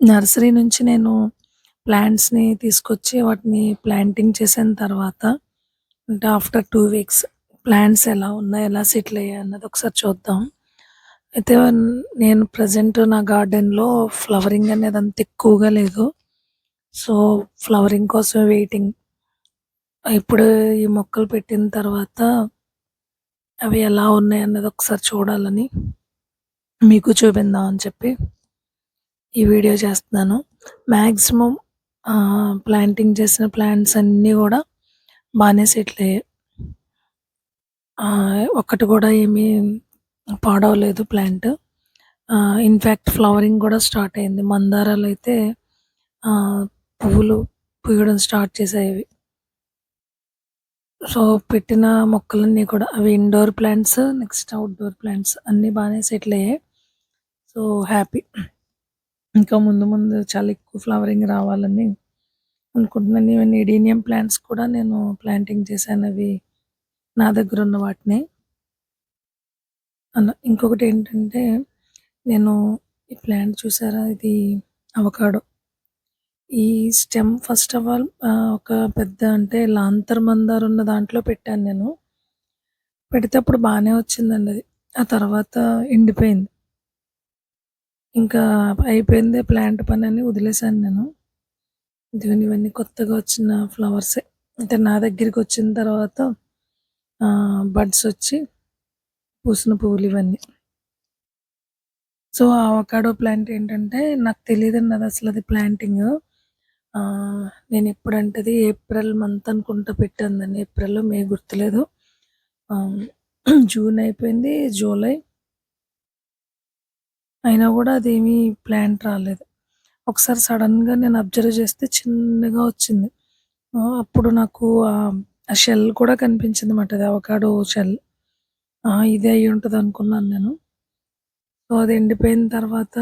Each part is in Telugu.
నర్సరీ నుంచి నేను ప్లాంట్స్‌ని తీసుకొచ్చి వాటిని ప్లాంటింగ్ చేసిన తర్వాత అంటే ఆఫ్టర్ 2 వీక్స్ ప్లాంట్స్ ఎలా ఉన్నాయి? ఎలా సెటిల్ అయ్యాయి? అన్నది ఒకసారి చూద్దాం. అయితే నేను ప్రెజెంట్ నా గార్డెన్‌లో ఫ్లవరింగ్ అనేది అంత ఎక్కువగా లేదు. సో, ఫ్లవరింగ్ కోసం వెయిటింగ్. ఇప్పుడు ఈ మొక్కలు పెట్టిన తర్వాత అవి ఎలా ఉన్నాయి అన్నది ఒకసారి చూడాలని మీకు చూపిందాం అని చెప్పి ఈ వీడియో చేస్తున్నాను. మ్యాక్సిమం ప్లాంటింగ్ చేసిన ప్లాంట్స్ అన్నీ కూడా బాగానే సెటిల్ అయ్యాయి. ఒక్కటి కూడా ఏమీ పాడవలేదు ప్లాంట్. ఇన్ఫ్యాక్ట్ ఫ్లవరింగ్ కూడా స్టార్ట్ అయింది. మందారాలు అయితే పువ్వులు పూయడం స్టార్ట్ చేసాయి. సో, పెట్టిన మొక్కలన్నీ కూడా అవి indoor plants, next outdoor plants అన్నీ బాగానే సెటిల్ అయ్యాయి. So, happy. ఇంకా ముందు ముందు చాలా ఎక్కువ ఫ్లవరింగ్ రావాలని అనుకుంటున్నాను. ఈవెన్ ఎడీనియం ప్లాంట్స్ కూడా నేను ప్లాంటింగ్ చేశాను. అవి నా దగ్గర ఉన్న వాటిని. అన్న ఇంకొకటి ఏంటంటే నేను ఈ ప్లాంట్ చూసారా? ఇది అవకాడో. ఈ స్టెమ్ ఫస్ట్ ఆఫ్ ఆల్ ఒక పెద్ద అంటే లాంతర్ మందార్ ఉన్న దాంట్లో పెట్టాను నేను. పెడితే అప్పుడు బాగానే వచ్చిందండి అది. ఆ తర్వాత ఎండిపోయింది. ఇంకా అయిపోయిందే ప్లాంట్ పని అని వదిలేసాను నేను. ఇదిగోండి ఇవన్నీ కొత్తగా వచ్చిన ఫ్లవర్సే. అంటే నా దగ్గరికి వచ్చిన తర్వాత బడ్స్ వచ్చి పూసిన పువ్వులు ఇవన్నీ. సో, అవకాడో ప్లాంట్ ఏంటంటే నాకు తెలియదు అది అసలు అది ప్లాంటింగ్ నేను ఎప్పుడంటే అది ఏప్రిల్ మంత్ అనుకుంటా పెట్టాను దాన్ని. ఏప్రిల్లో మే గుర్తులేదు. జూన్ అయిపోయింది. జూలై అయినా గూడా అదేమీ ప్లాంట్ రాలేదు. ఒకసారి సడెన్‌గా నేను అబ్జర్వ్ చేస్తే చిన్నగా వచ్చింది. అప్పుడు నాకు ఆహ్, ఆ షెల్ కూడా కనిపించిందన్నమాట. అది అవకాడో షెల్. ఆ! ఇదే అయ్యుంటదనుకున్నాను నేను. సో, అది ఎండిపోయిన తర్వాత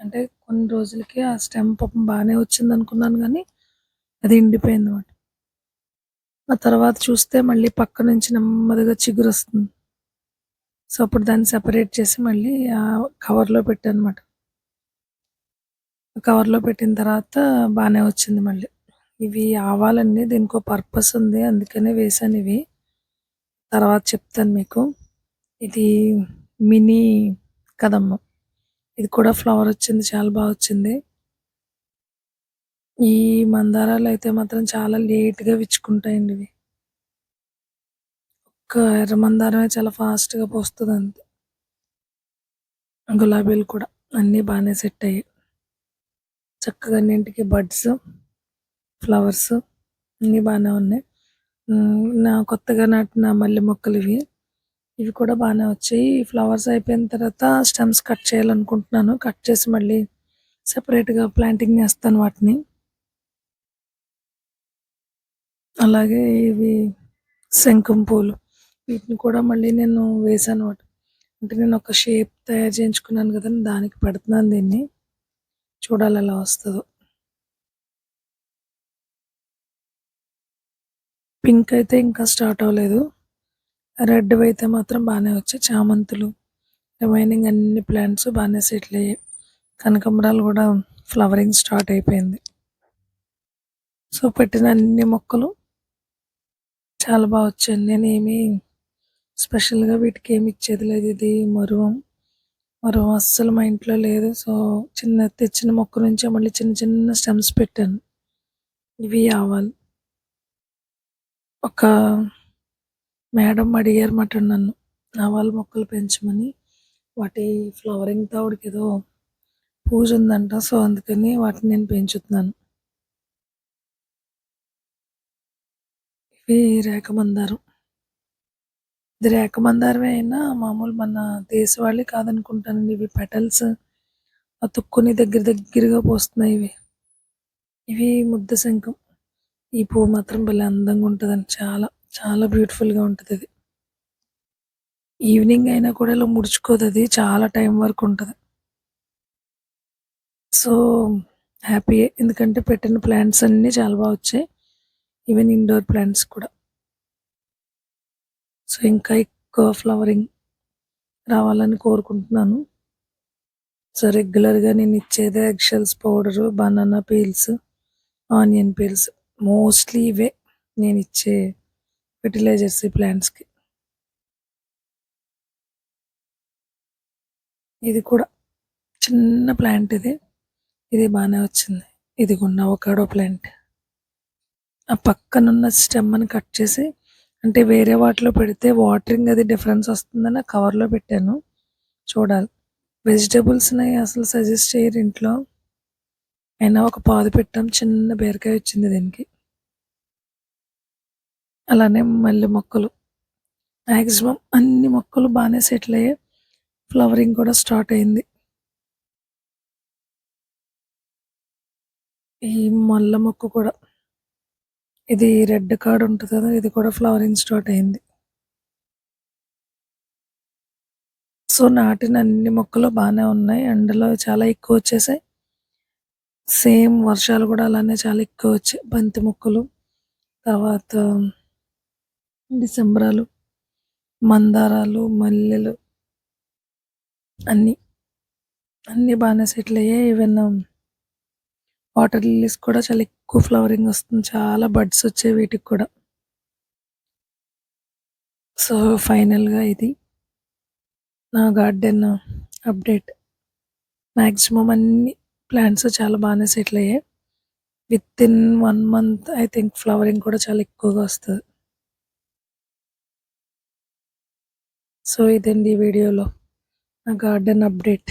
అంటే కొన్ని రోజులకి ఆ స్టెమ్ పాపం బానే వచ్చిందనుకున్నాను గానీ, అది ఎండిపోయిందన్నమాట. ఆ తర్వాత చూస్తే మళ్ళీ పక్క నుంచి నెమ్మదిగా చిగురొస్తుంది. సో, అప్పుడు దాన్ని సపరేట్ చేసి మళ్ళీ ఆ కవర్‌లో పెట్టానమాట కవర్‌లో పెట్టిన తర్వాత బాగానే వచ్చింది మళ్ళీ. ఇవి ఆవాలండి. దీనికో పర్పస్ ఉంది. అందుకనే వేసాను ఇవి తర్వాత చెప్తాను మీకు. ఇది మినీ కదమ్మ. ఇది కూడా ఫ్లవర్ వచ్చింది. చాలా బాగా వచ్చింది. ఈ మందారాలు అయితే మాత్రం చాలా లేట్‌గా విచ్చుకుంటాయండి ఇవి. ఒక్క ఎర్ర మందారమే చాలా ఫాస్ట్‌గా పూస్తదంతే. గులాబీలు కూడా అన్నీ బాగానే సెట్ అయ్యాయి. చక్కగా అన్నింటికి బడ్స్, ఫ్లవర్స్ అన్నీ బాగానే ఉన్నాయి. నా కొత్తగా నాటిన మల్లె మొక్కలు ఇవి ఇవి కూడా బాగానే వచ్చాయి. ఫ్లవర్స్ అయిపోయిన తర్వాత స్టెమ్స్ కట్ చేయాలనుకుంటున్నాను. కట్ చేసి మళ్ళీ సపరేట్గా ప్లాంటింగ్ చేస్తాను వాటిని. అలాగే ఇవి శంఖం పూలు. వీటిని కూడా మళ్ళీ నేను వేశానన్నమాట. అంటే నేను ఒక షేప్ తయారు చేయించుకున్నాను కదా దానికి పెడుతున్నాను దీన్ని. చూడాలి ఎలా వస్తుందో పింక్ అయితే ఇంకా స్టార్ట్ అవ్వలేదు. రెడ్‌వయితే మాత్రం బాగానే వచ్చాయి. చామంతులు, రిమైనింగ్ అన్ని ప్లాంట్స్ బాగానే సెటిల్ అయ్యాయి. కనకాంబరాలు కూడా ఫ్లవరింగ్ స్టార్ట్ అయిపోయింది. సో, పెట్టిన అన్ని మొక్కలు చాలా బాగా వచ్చాయండి. నేనేమి స్పెషల్‌గా వీటికి ఏమి ఇచ్చేది లేదు. ఇది మరువం. మరువం అస్సలు మా ఇంట్లో లేదు. సో, చిన్న తెచ్చిన మొక్క నుంచి మళ్ళీ చిన్న చిన్న స్టెమ్స్ పెట్టాను. ఇవి ఆవాలు. ఒక మేడం అడిగారు మాట నన్ను. ఆవాల మొక్కలు పెంచమని. వాటి ఫ్లవరింగ్ తౌడుకి ఏదో పూజ ఉందంట సో, అందుకని వాటిని నేను పెంచుతున్నాను. ఇవి రేఖ మందారం. ఇది రేఖ మందారమే అయినా మామూలు మన దేశవాళీ కాదనుకుంటానండి. ఇవి పెటల్స్ అతుక్కుని దగ్గర దగ్గరగా పోస్తున్నాయి ఇవి. ఇవి ముద్ద శంఖం. ఈ పువ్వు మాత్రం భలే అందంగా ఉంటుందండి చాలా చాలా బ్యూటిఫుల్‌గా ఉంటుంది అది ఈవినింగ్ అయినా కూడా ఇలా ముడుచుకోదు అది చాలా టైం వరకు ఉంటుంది సో, హ్యాపీయే. ఎందుకంటే పెట్టిన ప్లాంట్స్ అన్నీ చాలా బాగా వచ్చాయి. ఈవెన్ ఇండోర్ ప్లాంట్స్ కూడా. సో, ఇంకా ఎక్కువ ఫ్లవరింగ్ రావాలని కోరుకుంటున్నాను. సో రెగ్యులర్గా నేను ఇచ్చేదే eggshells powder banana peels onion peels. Mostly ఇవే నేను ఇచ్చే ఫెర్టిలైజర్స్ ఈ ప్లాంట్స్కి ఇది కూడా చిన్న ప్లాంట్ ఇది. ఇది బాగానే వచ్చింది. ఇది కూడా అవకాడో ప్లాంట్ ఆ పక్కనున్న స్టెమ్ని కట్ చేసి అంటే వేరే వాటిలో పెడితే వాటరింగ్ అది డిఫరెన్స్ వస్తుందని కవర్లో పెట్టాను. చూడాలి. వెజిటేబుల్స్ని అసలు సజెస్ట్ చేయరు ఇంట్లో. అయినా ఒక పాదు పెట్టాం చిన్న బీరకాయ వచ్చింది దీనికి. అలానే మల్లె మొక్కలు. మ్యాక్సిమం అన్ని మొక్కలు బాగానే సెటిల్ అయ్యాయి ఫ్లవరింగ్ కూడా స్టార్ట్ అయింది. ఈ మల్ల మొక్క కూడా. ఇది రెడ్ కార్డ్ ఉంటుంది కదా ఇది కూడా ఫ్లవరింగ్ స్టార్ట్ అయింది. సో నాటిన అన్ని మొక్కలు బాగానే ఉన్నాయి. ఎండలో చాలా ఎక్కువ వచ్చేసాయి. సేమ్ వర్షాలు కూడా అలానే చాలా ఎక్కువ వచ్చాయి. బంతి మొక్కలు తర్వాత డిసెంబరాలు మందారాలు మల్లెలు అన్నీ అన్నీ బాగానే సెటిల్ అయ్యాయి. ఈవెన్ వాటర్ లిల్లీస్ కూడా చాలా ఎక్కువ ఫ్లవరింగ్ వస్తుంది. చాలా బడ్స్ వచ్చాయి వీటికి కూడా. సో ఫైనల్గా ఇది. నా గార్డెన్ అప్డేట్. మ్యాక్సిమం అన్ని ప్లాంట్స్ చాలా బాగానే సెటిల్ అయ్యాయి. Within one month I think flowering కూడా చాలా ఎక్కువగా వస్తుంది. సో ఇదండి ఈ వీడియోలో. నా గార్డెన్ అప్డేట్.